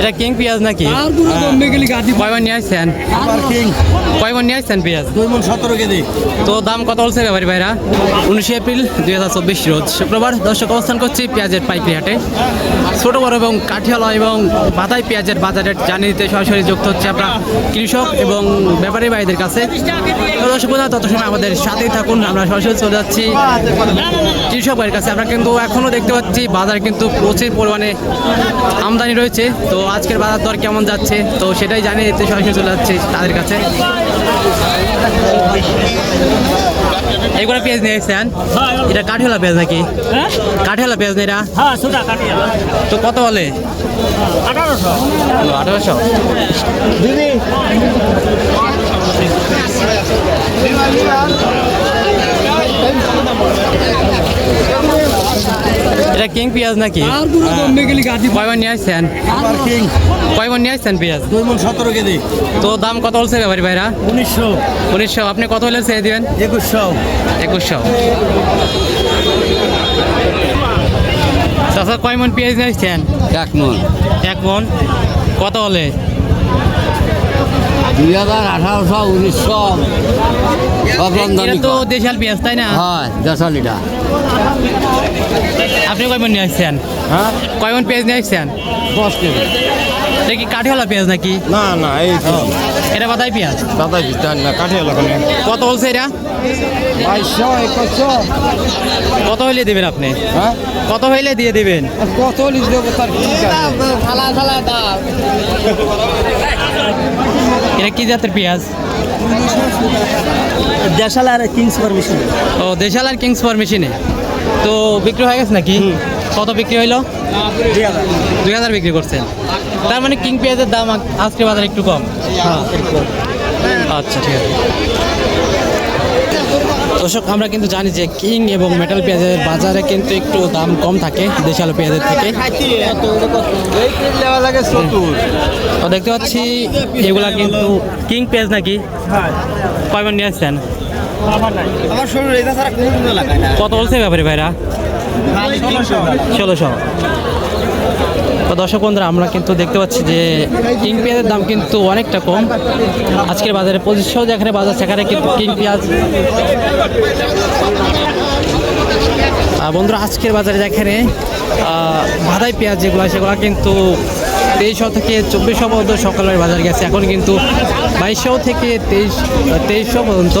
এটা কিং পেঁয়াজ নাকি? কয়বার নিয়ে আসছেন? কয়বার নিয়ে আসছেন পেঁয়াজ? দুই মন সতেরো কেজি। তো দাম কত বলছে ব্যাপারী ভাইরা? উনিশে এপ্রিল দুই হাজার চব্বিশ রোজ। শুক্রবার দর্শক অবস্থান করছি পেঁয়াজের পাইকারি হাটে। ছোট বড় এবং কাঠিয়ালা এবং বাতাই পেঁয়াজের বাজার জানিয়ে দিতে সরাসরি যুক্ত হচ্ছে আমরা কৃষক এবং ব্যাপারী ভাইদের কাছে। তো দর্শক বন্ধুরা, তত সময় আমাদের সাথেই থাকুন। আমরা সরাসরি চলে যাচ্ছি কৃষক ভাইয়ের কাছে। আমরা কিন্তু এখনও দেখতে পাচ্ছি বাজার কিন্তু প্রচুর পরিমাণে আমদানি রয়েছে। তো আজকের বাজার দর কেমন যাচ্ছে? তো সেটাই জানিয়ে দিতে সরাসরি চলে যাচ্ছে তাদের কাছে। এগুলো পেঁয়াজ নিয়ে এসেছেন এটা কাঠিওয়ালা পেঁয়াজ নাকি? কাঠিওয়ালা পেঁয়াজ না এটা? হ্যাঁ তো কত বলে? আঠারোশো। আঠারোশো? এটা কিং পেঁয়াজ নাকি? কয়বার নিয়ে আসছেন? কয়বার নিয়ে আসছেন পেঁয়াজ? দুই মন সতেরো কেজি। তো দাম কত বলছে ব্যাপারী ভাইরা? উনিশশো। উনিশশো। আপনি কত হলে ছেড়ে দিবেন? একুশশো। একুশশো। চাষা কয় মন পেঁয়াজ নিয়ে আসছেন? এক মন। এক মন। কত হলে? দুই হাজার আঠারোশো উনিশশো। এটা তো দেশাল পেঁয়াজ তাই না? হয় দশালিটা আপনি কয় মন নিয়ে আসছেন? হ্যাঁ? কয় মন পেঁয়াজ নিয়ে আসছেন? দশ কেজি। এটা কি কাঠিওয়ালা পেঁয়াজ নাকি? না না এই এটা বাদাই পেঁয়াজ? দাদা দিতেন না কাঠিওয়ালা লাগানো কত বলছে এটা? বাইশশো একুশশো কত হইলে দেবেন আপনি? হ্যাঁ? কত হইলে দিয়ে দেবেন? কত লিজ দেবো তার কি এটা কি জাতের পেঁয়াজ? দেশাল আর কিংস পারমিশন ও দেশাল আর কিংস মেশিনে। তো বিক্রি হয়ে গেছে নাকি? কত বিক্রি হইল? দুই হাজার। বিক্রি করছেন। তার মানে কিং পেঁয়াজের দাম আজকে বাজারে একটু কম। আচ্ছা ঠিক আছে। দর্শক, আমরা কিন্তু জানি যে কিং এবং মেটাল পেঁয়াজের বাজারে কিন্তু একটু দাম কম থাকে দেশালো পেঁয়াজের থেকে। তো দেখতে পাচ্ছি এগুলা কিন্তু কিং পেঁয়াজ নাকি? কয়বার নিয়ে আসছেন? কত বলছে ব্যাপারে ভাইরা? ষোলোশো। তো দর্শক বন্ধুরা, আমরা কিন্তু দেখতে পাচ্ছি যে কিং পেঁয়াজের দাম কিন্তু অনেকটা কম। আজকের বাজারে পঁচিশশো যেখানে বাজার, সেখানে কিন্তু কিং পেঁয়াজ। বন্ধুরা, আজকের বাজারে যেখানে বাদাই পেঁয়াজ যেগুলো সেগুলো কিন্তু তেইশশো থেকে চব্বিশশো পর্যন্ত সকালের বাজার গেছে। এখন কিন্তু বাইশশো থেকে তেইশ তেইশশো পর্যন্ত।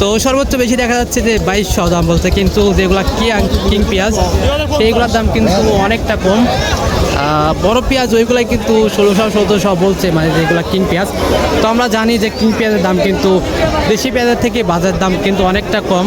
তো সর্বোচ্চ বেশি দেখা যাচ্ছে যে বাইশশো দাম বলতে কিন্তু যেগুলা কি কিং পেঁয়াজ, সেইগুলোর দাম কিন্তু অনেকটা কম। বড় পেঁয়াজ, ওইগুলাই কিন্তু ষোলোশো সতেরোশো বলছে মানে যেগুলো কিং পেঁয়াজ। তো আমরা জানি যে কিং পেঁয়াজের দাম কিন্তু, দেশি পেঁয়াজের থেকে বাজার দাম কিন্তু অনেকটা কম।